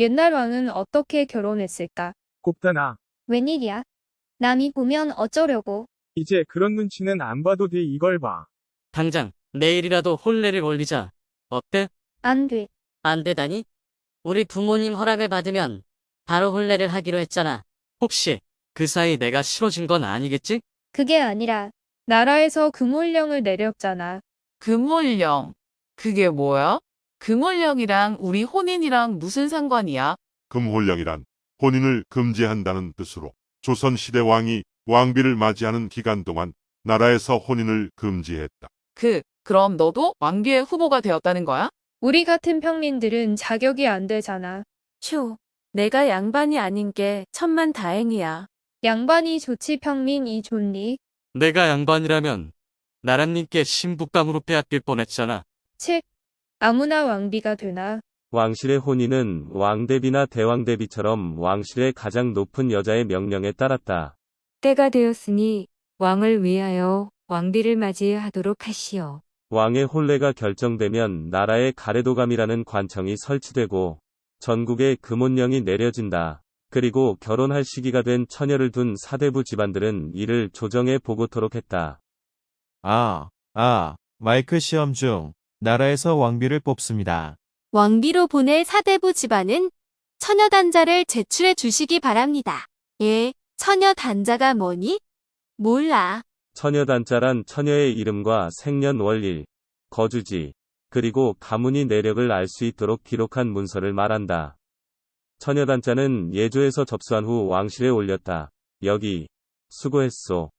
옛날 왕은 어떻게 결혼했을까? 곱다나. 웬일이야? 남이 보면 어쩌려고. 이제 그런 눈치는 안 봐도 돼 이걸 봐. 당장 내일이라도 혼례를 올리자. 어때? 안 돼. 안 되다니? 우리 부모님 허락을 받으면 바로 혼례를 하기로 했잖아. 혹시 그 사이 내가 싫어진 건 아니겠지? 그게 아니라 나라에서 금올령을 내렸잖아. 금월령. 그게 뭐야? 금월령이랑 우리 혼인이랑 무슨 상관이야? 금홀령이란 혼인을 금지한다는 뜻으로 조선시대 왕이 왕비를 맞이하는 기간 동안 나라에서 혼인을 금지했다. 그, 그럼 너도 왕비의 후보가 되었다는 거야? 우리 같은 평민들은 자격이 안 되잖아. 휴, 내가 양반이 아닌 게 천만 다행이야. 양반이 좋지 평민이 좋니? 내가 양반이라면 나란님께 신부감으로 빼앗길 뻔했잖아. 책. 아무나 왕비가 되나? 왕실의 혼인은 왕대비나 대왕대비처럼 왕실의 가장 높은 여자의 명령에 따랐다. 때가 되었으니 왕을 위하여 왕비를 맞이하도록 하시오. 왕의 혼례가 결정되면 나라의 가래도감이라는 관청이 설치되고 전국에 금혼령이 내려진다. 그리고 결혼할 시기가 된 처녀를 둔 사대부 집안들은 이를 조정해 보고토록 했다. 아, 아, 마이크 시험 중 나라에서 왕비를 뽑습니다. 왕비로 보낼 사대부 집안은 처녀 단자를 제출해 주시기 바랍니다. 예, 처녀 단자가 뭐니? 몰라. 처녀 단자란 처녀의 이름과 생년월일, 거주지, 그리고 가문이 내력을 알 수 있도록 기록한 문서를 말한다. 처녀 단자는 예조에서 접수한 후 왕실에 올렸다. 여기, 수고했소.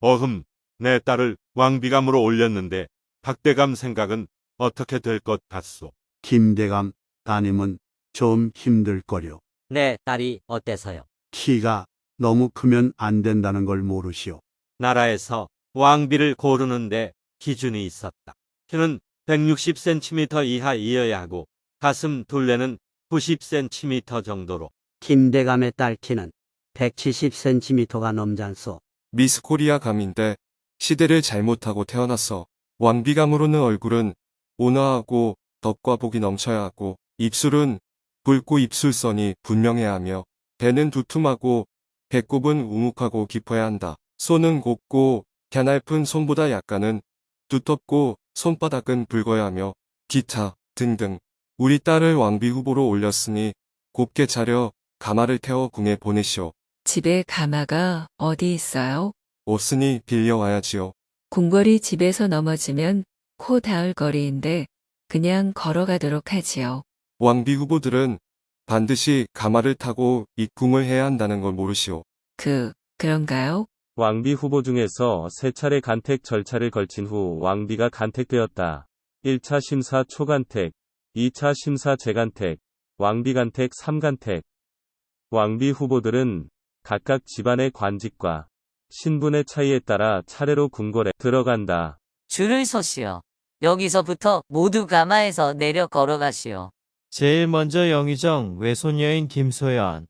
어흠, 내 딸을 왕비감으로 올렸는데 박대감 생각은 어떻게 될 것 같소? 김대감 따님은 좀 힘들 거려. 내 딸이 어때서요? 키가 너무 크면 안 된다는 걸 모르시오. 나라에서 왕비를 고르는데 기준이 있었다. 키는 160cm 이하이어야 하고 가슴 둘레는 90cm 정도로 김대감의 딸 키는 170cm가 넘잖소. 미스 코리아 감인데 시대를 잘못하고 태어났어. 왕비감으로는 얼굴은 온화하고 덕과 복이 넘쳐야 하고 입술은 붉고 입술선이 분명해야 하며 배는 두툼하고 배꼽은 우묵하고 깊어야 한다. 손은 곱고 갸날픈 손보다 약간은 두텁고 손바닥은 붉어야 하며 기타 등등 우리 딸을 왕비 후보로 올렸으니 곱게 차려 가마를 태워 궁에 보내시오. 집에 가마가 어디 있어요? 옷으니 빌려와야지요. 궁궐이 집에서 넘어지면 코 닿을 거리인데 그냥 걸어가도록 하지요. 왕비 후보들은 반드시 가마를 타고 입궁을 해야 한다는 걸 모르시오. 그, 그런가요? 왕비 후보 중에서 세 차례 간택 절차를 걸친 후 왕비가 간택되었다. 1차 심사 초간택, 2차 심사 재간택, 왕비 간택 3간택. 왕비 후보들은 각각 집안의 관직과 신분의 차이에 따라 차례로 궁궐에 들어간다. 줄을 서시오. 여기서부터 모두 가마에서 내려 걸어가시오. 제일 먼저 영의정 외손녀인 김소연.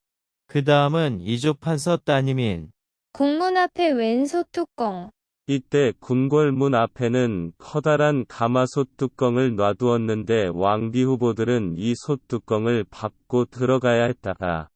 그 다음은 이조 판서 따님인 공문 앞에 웬 소뚜껑. 이때 궁궐문 앞에는 커다란 가마솥 뚜껑을 놔두었는데 왕비 후보들은 이 솥뚜껑을 밟고 들어가야 했다.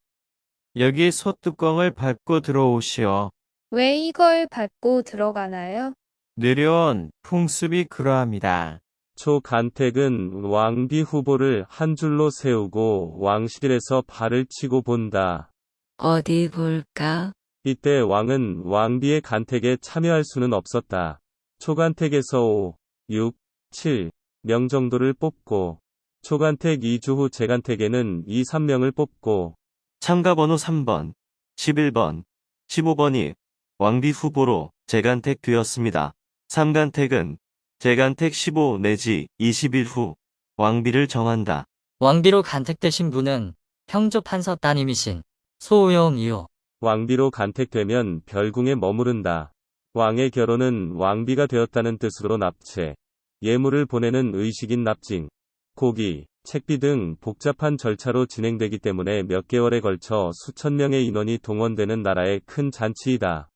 여기 솥뚜껑을 밟고 들어오시오. 왜 이걸 밟고 들어가나요? 느려온 풍습이 그러합니다. 초간택은 왕비 후보를 한 줄로 세우고 왕실에서 발을 치고 본다. 어디 볼까? 이때 왕은 왕비의 간택에 참여할 수는 없었다. 초간택에서 5, 6, 7 명 정도를 뽑고 초간택 2주 후 재간택에는 2, 3명을 뽑고 참가 번호 3번, 11번, 15번이 왕비 후보로 재간택 되었습니다. 3간택은 재간택 15 내지 20일 후 왕비를 정한다. 왕비로 간택되신 분은 평조 판서 따님이신 소우영이요. 왕비로 간택되면 별궁에 머무른다. 왕의 결혼은 왕비가 되었다는 뜻으로 납체, 예물을 보내는 의식인 납징, 고기, 책비 등 복잡한 절차로 진행되기 때문에 몇 개월에 걸쳐 수천 명의 인원이 동원되는 나라의 큰 잔치이다.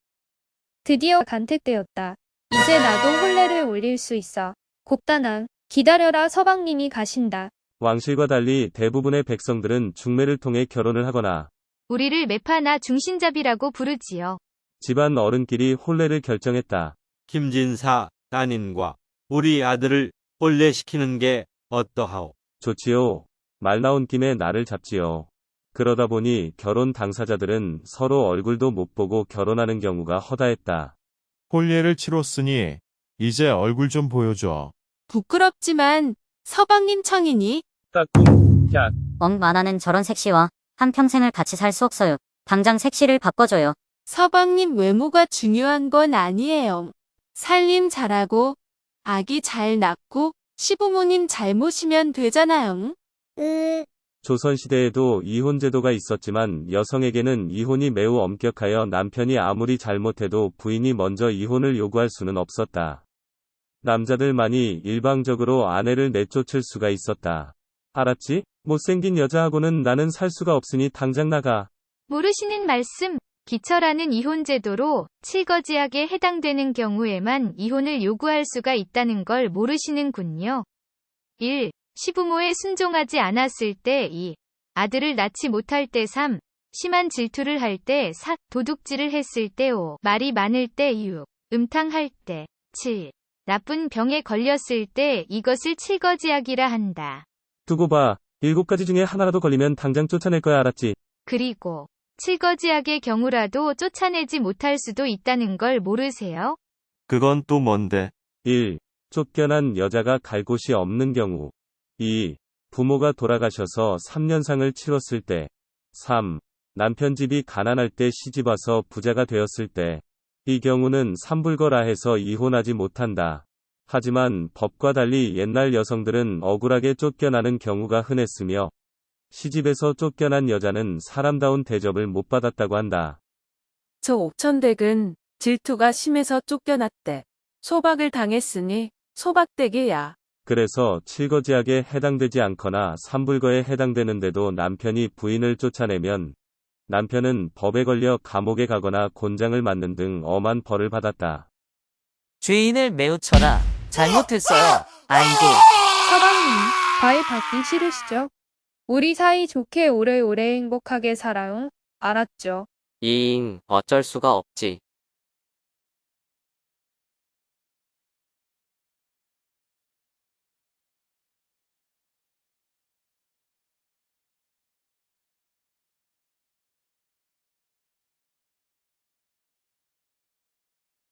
드디어 간택되었다. 이제 나도 혼례를 올릴 수 있어. 곱다낭, 기다려라 서방님이 가신다. 왕실과 달리 대부분의 백성들은 중매를 통해 결혼을 하거나 우리를 매파나 중신잡이라고 부르지요. 집안 어른끼리 혼례를 결정했다. 김진사 따님과 우리 아들을 혼례시키는 게 어떠하오? 좋지요. 말 나온 김에 나를 잡지요. 그러다 보니 결혼 당사자들은 서로 얼굴도 못 보고 결혼하는 경우가 허다했다. 홀례를 치렀으니 이제 얼굴 좀 보여줘. 부끄럽지만 서방님 청이니 따꿍, 야, 엉 만화는 저런 색시와 한평생을 같이 살 수 없어요. 당장 색시를 바꿔줘요. 서방님 외모가 중요한 건 아니에요. 살림 잘하고 아기 잘 낳고 시부모님 잘 모시면 되잖아요. 조선시대에도 이혼제도가 있었지만 여성에게는 이혼이 매우 엄격하여 남편이 아무리 잘못해도 부인이 먼저 이혼을 요구할 수는 없었다. 남자들만이 일방적으로 아내를 내쫓을 수가 있었다. 알았지? 못생긴 여자하고는 나는 살 수가 없으니 당장 나가. 모르시는 말씀. 기철하는 이혼 제도로 칠거지약에 해당되는 경우에만 이혼을 요구할 수가 있다는 걸 모르시는군요. 1. 시부모에 순종하지 않았을 때 2. 아들을 낳지 못할 때 3. 심한 질투를 할 때 4. 도둑질을 했을 때 5. 말이 많을 때 6. 음탕할 때 7. 나쁜 병에 걸렸을 때 이것을 칠거지약이라 한다. 두고 봐. 일곱 가지 중에 하나라도 걸리면 당장 쫓아낼 거야 알았지? 그리고 칠거지약의 경우라도 쫓아내지 못할 수도 있다는 걸 모르세요? 그건 또 뭔데? 1. 쫓겨난 여자가 갈 곳이 없는 경우. 2. 부모가 돌아가셔서 3년상을 치렀을 때. 3. 남편 집이 가난할 때 시집와서 부자가 되었을 때. 이 경우는 삼불거라 해서 이혼하지 못한다. 하지만 법과 달리 옛날 여성들은 억울하게 쫓겨나는 경우가 흔했으며 시집에서 쫓겨난 여자는 사람다운 대접을 못 받았다고 한다. 저 옥천댁은 질투가 심해서 쫓겨났대. 소박을 당했으니 소박댁이야. 그래서 칠거지약에 해당되지 않거나 삼불거에 해당되는데도 남편이 부인을 쫓아내면 남편은 법에 걸려 감옥에 가거나 곤장을 맞는 등 엄한 벌을 받았다. 죄인을 매우 쳐라. 잘못했어요. 아이고. 서방님, 과일 받기 싫으시죠? 우리 사이 좋게 오래오래 행복하게 살아요. 알았죠? 이잉, 어쩔 수가 없지.